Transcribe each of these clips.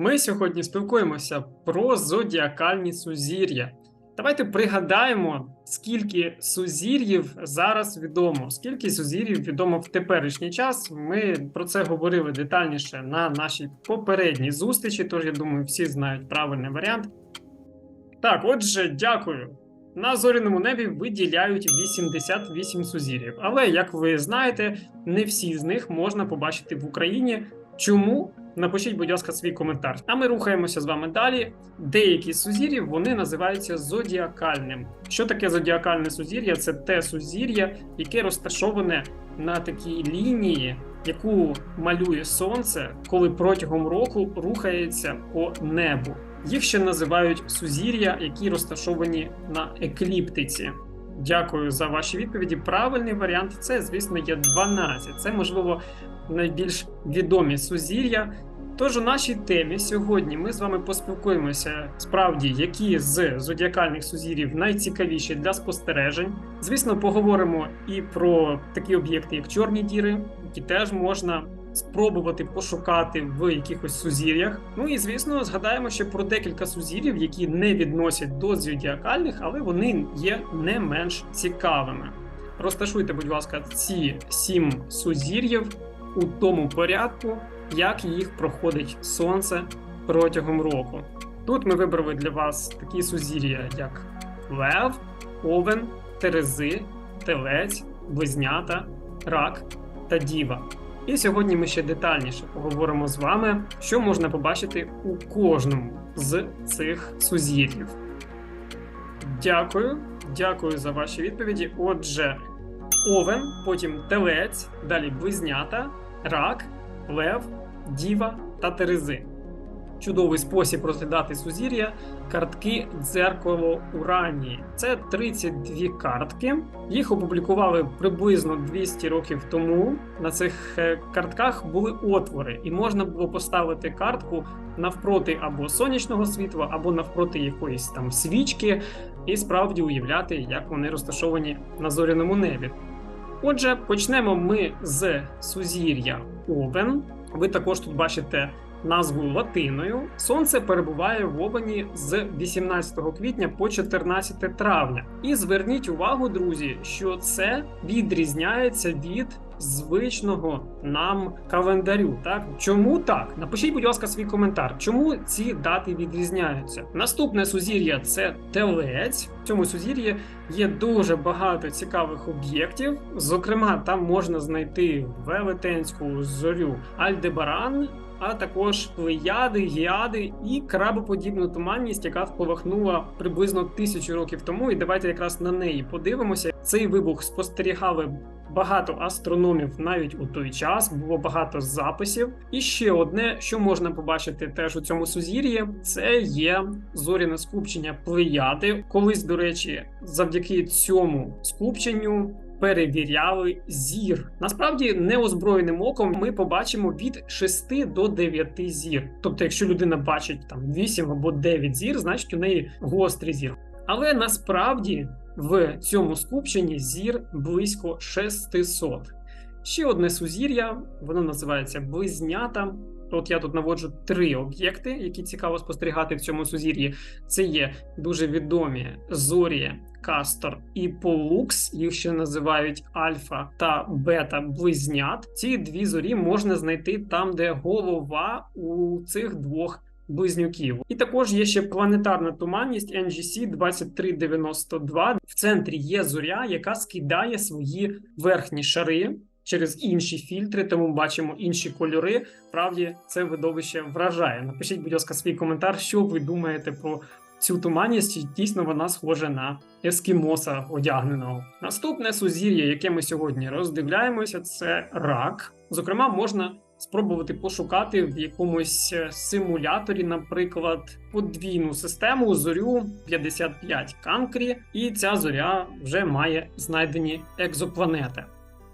Ми сьогодні спілкуємося про зодіакальні сузір'я. Давайте пригадаємо, скільки сузір'їв зараз відомо, скільки сузір'їв відомо в теперішній час. Ми про це говорили детальніше на нашій попередній зустрічі, тож я думаю, всі знають правильний варіант. Так, отже, дякую. На зоряному небі виділяють 88 сузір'їв. Але як ви знаєте, не всі з них можна побачити в Україні. Чому? Напишіть, будь ласка, свій коментар. А ми рухаємося з вами далі. Деякі з сузір'їв вони називаються зодіакальним. Що таке зодіакальне сузір'я? Це те сузір'я, яке розташоване на такій лінії, яку малює сонце, коли протягом року рухається по небу. Їх ще називають сузір'я, які розташовані на екліптиці. Дякую за ваші відповіді. Правильний варіант це, звісно, є 12. Це можливо найбільш відомі сузір'я. Тож у нашій темі сьогодні ми з вами поспілкуємося справді, які з зодіакальних сузір'їв найцікавіші для спостережень. Звісно, поговоримо і про такі об'єкти, як чорні діри, які теж можна спробувати пошукати в якихось сузір'ях. Ну і звісно, згадаємо ще про декілька сузір'їв, які не відносять до зодіакальних, але вони є не менш цікавими. Розташуйте, будь ласка, ці сім сузір'їв у тому порядку, як їх проходить сонце протягом року. Тут ми вибрали для вас такі сузір'я, як Лев, Овен, Терези, Телець, Близнята, Рак та Діва. І сьогодні ми ще детальніше поговоримо з вами, що можна побачити у кожному з цих сузір'їв. Дякую, дякую за ваші відповіді. Отже, Овен, потім Телець, далі Близнята, Рак, Лев, Діва та Терези. Чудовий спосіб розглядати сузір'я картки дзеркало Уранії. Це 32 картки. Їх опублікували приблизно 200 років тому. На цих е, картках були отвори, і можна було поставити картку навпроти або сонячного світла, або навпроти якоїсь там свічки, і справді уявляти, як вони розташовані на зоряному небі. Отже, почнемо ми з сузір'я Овен. Ви також тут бачите назву латиною. Сонце перебуває в Овені з 18 квітня по 14 травня. І зверніть увагу, друзі, що це відрізняється від звичного нам календарю. Так чому так? Напишіть, будь ласка, свій коментар. Чому ці дати відрізняються? Наступне сузір'я це телець. В цьому сузір'ї є дуже багато цікавих об'єктів. Зокрема, там можна знайти велетенську зорю Альдебаран. А також плеяди, гіади і крабоподібну туманність, яка спалахнула приблизно тисячу років тому. І давайте якраз на неї подивимося. Цей вибух спостерігали багато астрономів навіть у той час. Було багато записів. І ще одне, що можна побачити теж у цьому сузір'ї, це є зоряне скупчення плеяди. Колись, до речі, завдяки цьому скупченню перевіряли зір. Насправді, неозброєним оком ми побачимо від 6 до 9 зір. Тобто, якщо людина бачить там 8 або 9 зір, значить у неї гострий зір. Але насправді в цьому скупченні зір близько 600. Ще одне сузір'я, воно називається близнята. От я тут наводжу три об'єкти, які цікаво спостерігати в цьому сузір'ї. Це є дуже відомі зорі, Кастор і Полукс, їх ще називають Альфа та Бета близнят. Ці дві зорі можна знайти там, де голова у цих двох. Близнюків, і також є ще планетарна туманність NGC 2392. В центрі є зоря, яка скидає свої верхні шари через інші фільтри, тому бачимо інші кольори. Правді це видовище вражає. Напишіть, будь ласка, свій коментар, що ви думаєте про цю туманність, чи дійсно вона схожа на ескімоса одягненого. Наступне сузір'я, яке ми сьогодні роздивляємося, це рак. Зокрема, можна. Спробувати пошукати в якомусь симуляторі, наприклад, подвійну систему зорю 55 Канкрі, і ця зоря вже має знайдені екзопланети.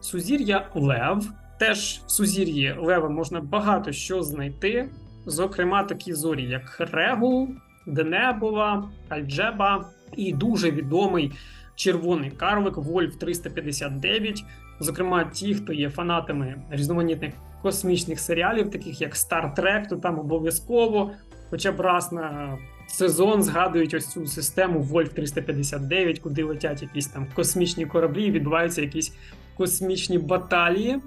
Сузір'я Лев. Теж в сузір'ї Лева можна багато що знайти, зокрема, такі зорі, як Регул, Денебова, Альджеба і дуже відомий червоний карлик Вольф 359. Зокрема, ті, хто є фанатами різноманітних космічних серіалів, таких як Star Trek, то там обов'язково хоча б раз на сезон згадують ось цю систему Вольф 359, куди летять якісь там космічні кораблі, і відбуваються якісь космічні баталії.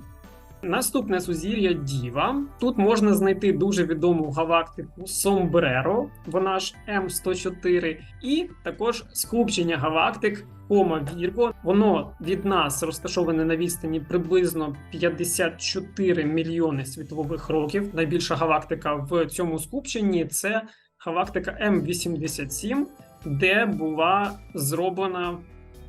Наступне сузір'я Діва. Тут можна знайти дуже відому галактику Сомбреро, вона ж М104, і також скупчення галактик Кома Вірго. Воно від нас розташоване на відстані приблизно 54 мільйони світлових років. Найбільша галактика в цьому скупченні це галактика М87, де була зроблена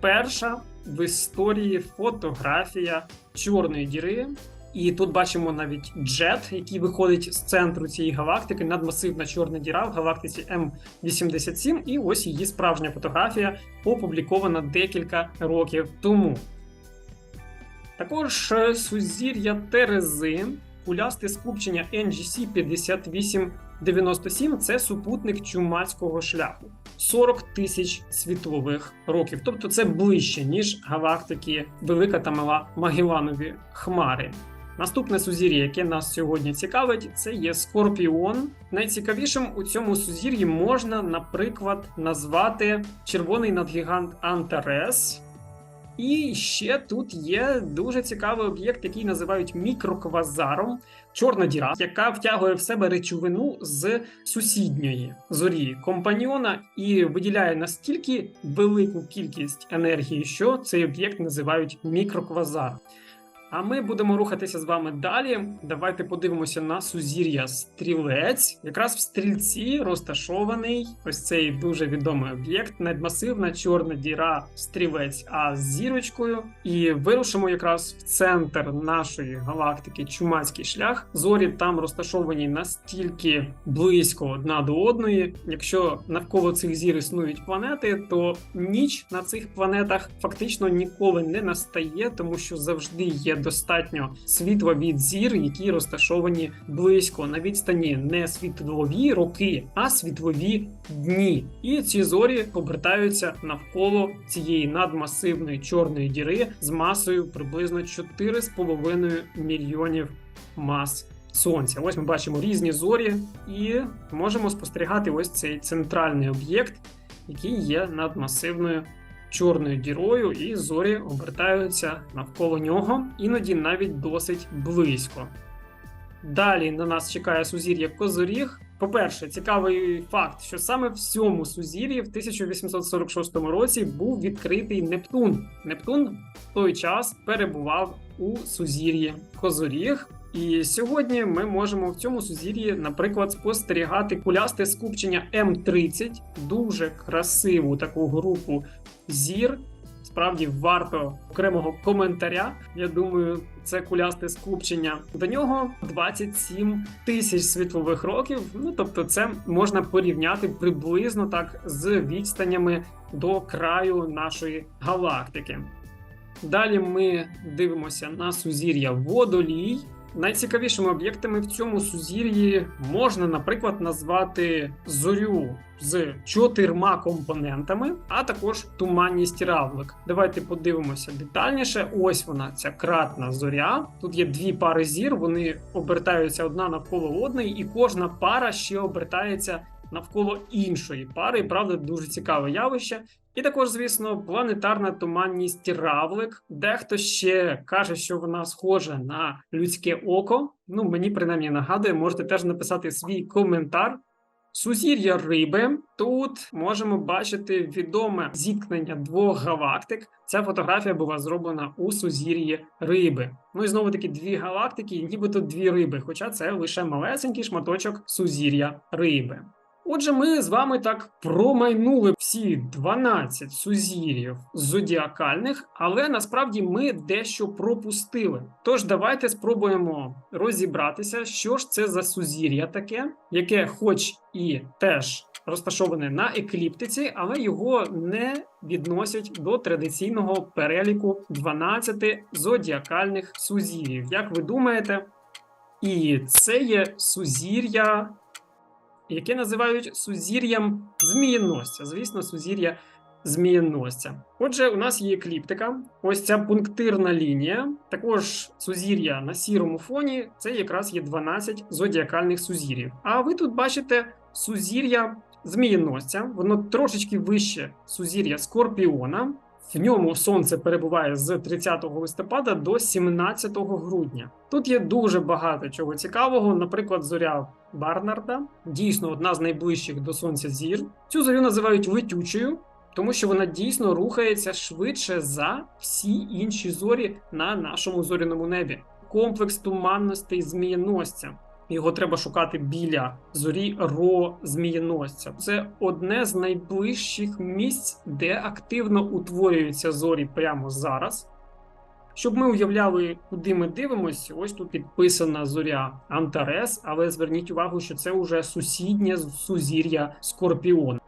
перша в історії фотографія чорної діри. І тут бачимо навіть джет, який виходить з центру цієї галактики, надмасивна чорна діра в галактиці М87. І ось її справжня фотографія опублікована декілька років тому. Також е, сузір'я Терези, кулясте скупчення NGC 5897 це супутник чумацького шляху. 40 тисяч світлових років. Тобто це ближче, ніж галактики Велика та Мала Магелланові Хмари. Наступне сузір'я, яке нас сьогодні цікавить, це є Скорпіон. Найцікавішим у цьому сузір'ї можна, наприклад, назвати червоний надгігант Антарес. І ще тут є дуже цікавий об'єкт, який називають мікроквазаром, чорна діра, яка втягує в себе речовину з сусідньої зорі компаньйона і виділяє настільки велику кількість енергії, що цей об'єкт називають мікроквазар. А ми будемо рухатися з вами далі. Давайте подивимося на сузір'я стрілець. Якраз в стрільці розташований ось цей дуже відомий об'єкт, надмасивна чорна діра стрілець А з зірочкою. І вирушимо якраз в центр нашої галактики Чумацький шлях. Зорі там розташовані настільки близько одна до одної. Якщо навколо цих зір існують планети, то ніч на цих планетах фактично ніколи не настає, тому що завжди є достатньо світла від зір, які розташовані близько на відстані не світлові роки, а світлові дні. І ці зорі обертаються навколо цієї надмасивної чорної діри з масою приблизно 4,5 мільйонів мас. Сонця, ось ми бачимо різні зорі, і можемо спостерігати ось цей центральний об'єкт, який є надмасивною чорною дірою, і зорі обертаються навколо нього, іноді навіть досить близько. Далі на нас чекає сузір'я Козоріг. По-перше, цікавий факт, що саме в цьому сузір'ї в 1846 році був відкритий Нептун. Нептун в той час перебував у сузір'ї Козоріг. І сьогодні ми можемо в цьому сузір'ї, наприклад, спостерігати кулясте скупчення М30, дуже красиву таку групу зір. Справді варто окремого коментаря. Я думаю, це кулясте скупчення. До нього 27 тисяч світлових років. Ну тобто, це можна порівняти приблизно так з відстанями до краю нашої галактики. Далі ми дивимося на сузір'я водолій. Найцікавішими об'єктами в цьому сузір'ї можна, наприклад, назвати зорю з чотирма компонентами, а також туманність равлик. Давайте подивимося детальніше. Ось вона, ця кратна зоря. Тут є дві пари зір, вони обертаються одна навколо одної, і кожна пара ще обертається навколо іншої пари. І правда, дуже цікаве явище. І також, звісно, планетарна туманність равлик. Дехто ще каже, що вона схожа на людське око. Ну, мені принаймні нагадує, можете теж написати свій коментар. Сузір'я риби. Тут можемо бачити відоме зіткнення двох галактик. Ця фотографія була зроблена у сузір'ї риби. Ну і знову таки дві галактики, нібито дві риби, хоча це лише малесенький шматочок сузір'я риби. Отже, ми з вами так промайнули всі 12 сузір'їв зодіакальних, але насправді ми дещо пропустили. Тож давайте спробуємо розібратися, що ж це за сузір'я таке, яке, хоч і теж розташоване на екліптиці, але його не відносять до традиційного переліку 12 зодіакальних сузір'їв. Як ви думаєте? І це є сузір'я яке називають сузір'ям змієносця. Звісно, сузір'я змієносця. Отже, у нас є екліптика. Ось ця пунктирна лінія. Також сузір'я на сірому фоні. Це якраз є 12 зодіакальних сузір'їв. А ви тут бачите сузір'я змієносця. Воно трошечки вище сузір'я Скорпіона. В ньому сонце перебуває з 30 листопада до 17 грудня. Тут є дуже багато чого цікавого. Наприклад, зоря Барнарда, дійсно одна з найближчих до сонця зір. Цю зорю називають летючою, тому що вона дійсно рухається швидше за всі інші зорі на нашому зоряному небі. Комплекс туманностей змієносця. Його треба шукати біля зорі ро змієносця. Це одне з найближчих місць, де активно утворюються зорі прямо зараз. Щоб ми уявляли, куди ми дивимося, ось тут підписана зоря Антарес, але зверніть увагу, що це вже сусіднє сузір'я Скорпіон.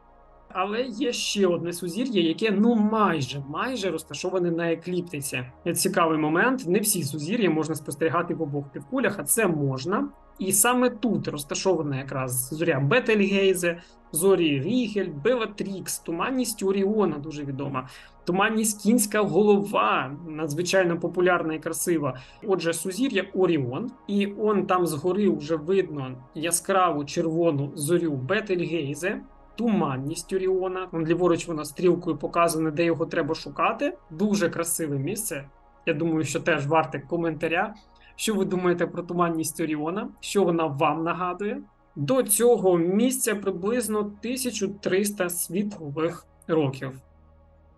Але є ще одне сузір'я, яке ну майже майже розташоване на екліптиці. Цікавий момент. Не всі сузір'я можна спостерігати в обох півкулях, а це можна. І саме тут розташована якраз зоря Бетельгейзе, зорі Рігель, Белатрікс, туманність Оріона дуже відома. Туманність кінська голова, надзвичайно популярна і красива. Отже, сузір'я Оріон, і он там згори вже видно яскраву червону зорю Бетельгейзе. Туманність Оріона. Он ліворуч вона стрілкою показане, де його треба шукати. Дуже красиве місце. Я думаю, що теж варте коментаря. Що ви думаєте про туманність Оріона? Що вона вам нагадує? До цього місця приблизно 1300 світлових років.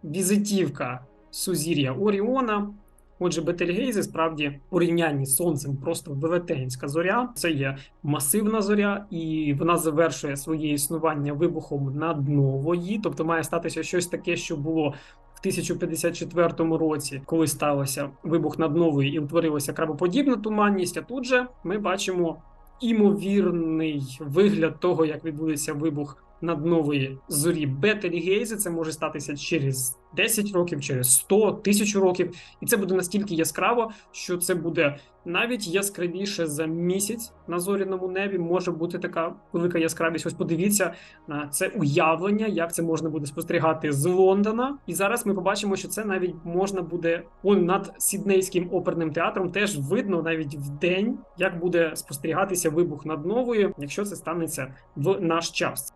Візитівка сузір'я Оріона. Отже, Бетельгейзе справді у рівнянні з сонцем просто велетенська зоря. Це є масивна зоря, і вона завершує своє існування вибухом наднової, тобто має статися щось таке, що було в 1054 році, коли стався вибух наднової і утворилася крабоподібна туманність. А тут же ми бачимо імовірний вигляд того, як відбудеться вибух наднової зорі Бетельгейзе. Це може статися через 10 років, через 100, тисячу років, і це буде настільки яскраво, що це буде навіть яскравіше за місяць на зоряному небі. Може бути така велика яскравість. Ось подивіться на це уявлення, як це можна буде спостерігати з Лондона. І зараз ми побачимо, що це навіть можна буде он над Сіднейським оперним театром. Теж видно навіть в день, як буде спостерігатися вибух над новою, якщо це станеться в наш час.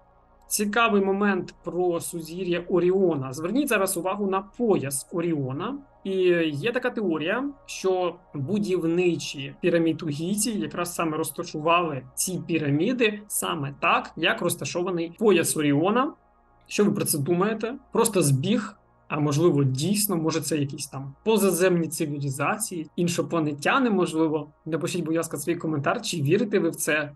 Цікавий момент про сузір'я Оріона. Зверніть зараз увагу на пояс Оріона. І є така теорія, що будівничі пірамід у Гізі якраз саме розташували ці піраміди саме так, як розташований пояс Оріона. Що ви про це думаєте? Просто збіг. А можливо, дійсно, може, це якісь там позаземні цивілізації, іншопланетяни, можливо. Напишіть, будь ласка, свій коментар, чи вірите ви в це?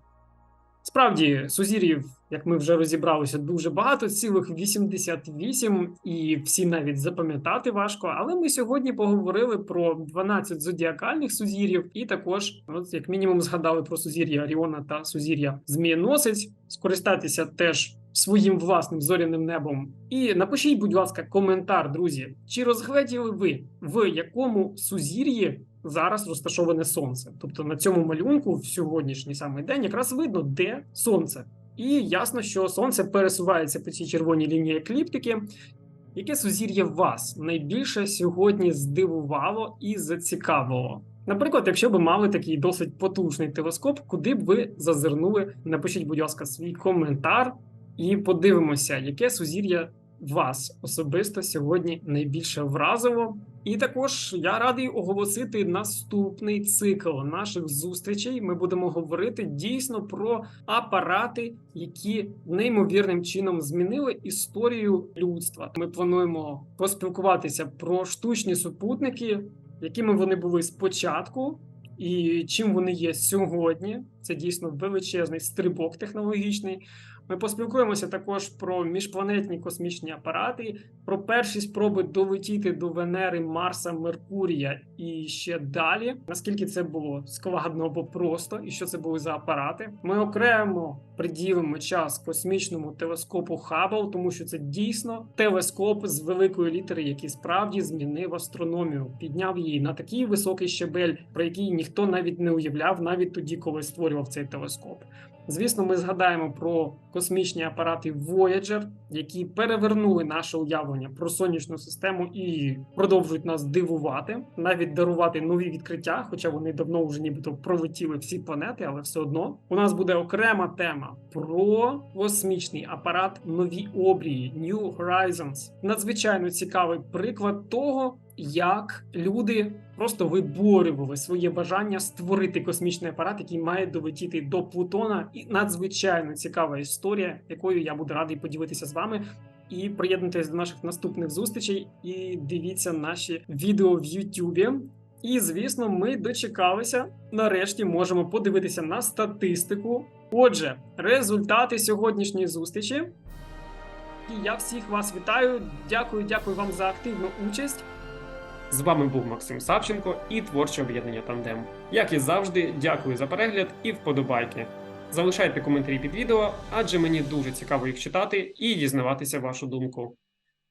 Справді, сузір'їв, як ми вже розібралися, дуже багато, цілих 88, і всі навіть запам'ятати важко. Але ми сьогодні поговорили про 12 зодіакальних сузір'їв, і також, от як мінімум, згадали про сузір'я Оріона та сузір'я Змієносець. Скористатися теж своїм власним зоряним небом. І напишіть, будь ласка, коментар, друзі, чи розгледіли ви в якому сузір'ї зараз розташоване сонце? Тобто на цьому малюнку в сьогоднішній самий день якраз видно, де сонце. І ясно, що сонце пересувається по цій червоній лінії екліптики. Яке сузір'я вас найбільше сьогодні здивувало і зацікавило? Наприклад, якщо б мали такий досить потужний телескоп, куди б ви зазирнули? Напишіть, будь ласка, свій коментар, і подивимося, яке сузір'я вас особисто сьогодні найбільше вразило. І також я радий оголосити наступний цикл наших зустрічей. Ми будемо говорити дійсно про апарати, які неймовірним чином змінили історію людства. Ми плануємо поспілкуватися про штучні супутники, якими вони були спочатку. І чим вони є сьогодні, це дійсно величезний стрибок технологічний. Ми поспілкуємося також про міжпланетні космічні апарати, про перші спроби долетіти до Венери, Марса, Меркурія і ще далі. Наскільки це було складно або просто, і що це були за апарати? Ми окремо приділимо час космічному телескопу Хаббл, тому що це дійсно телескоп з великої літери, який справді змінив астрономію, підняв її на такий високий щебель, про який ніхто навіть не уявляв, навіть тоді, коли створював цей телескоп. Звісно, ми згадаємо про космічні апарати Voyager, які перевернули наше уявлення про сонячну систему і продовжують нас дивувати, навіть дарувати нові відкриття, хоча вони давно вже нібито пролетіли всі планети, але все одно у нас буде окрема тема про космічний апарат Нові обрії New Horizons. Надзвичайно цікавий приклад того, як люди просто виборювали своє бажання створити космічний апарат, який має долетіти до Плутона. І надзвичайно цікава історія, якою я буду радий поділитися з вами. І приєднуйтесь до наших наступних зустрічей і дивіться наші відео в Ютубі. І звісно, ми дочекалися. Нарешті можемо подивитися на статистику. Отже, результати сьогоднішньої зустрічі. І я всіх вас вітаю. Дякую, дякую вам за активну участь. З вами був Максим Савченко і творче об'єднання Тандем. Як і завжди, дякую за перегляд і вподобайки. Залишайте коментарі під відео, адже мені дуже цікаво їх читати і дізнаватися вашу думку.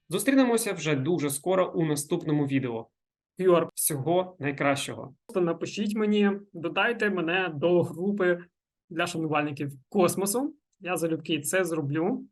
Зустрінемося вже дуже скоро у наступному відео. Вюар, всього найкращого. Напишіть мені, додайте мене до групи для шанувальників космосу. Я залюбки це зроблю.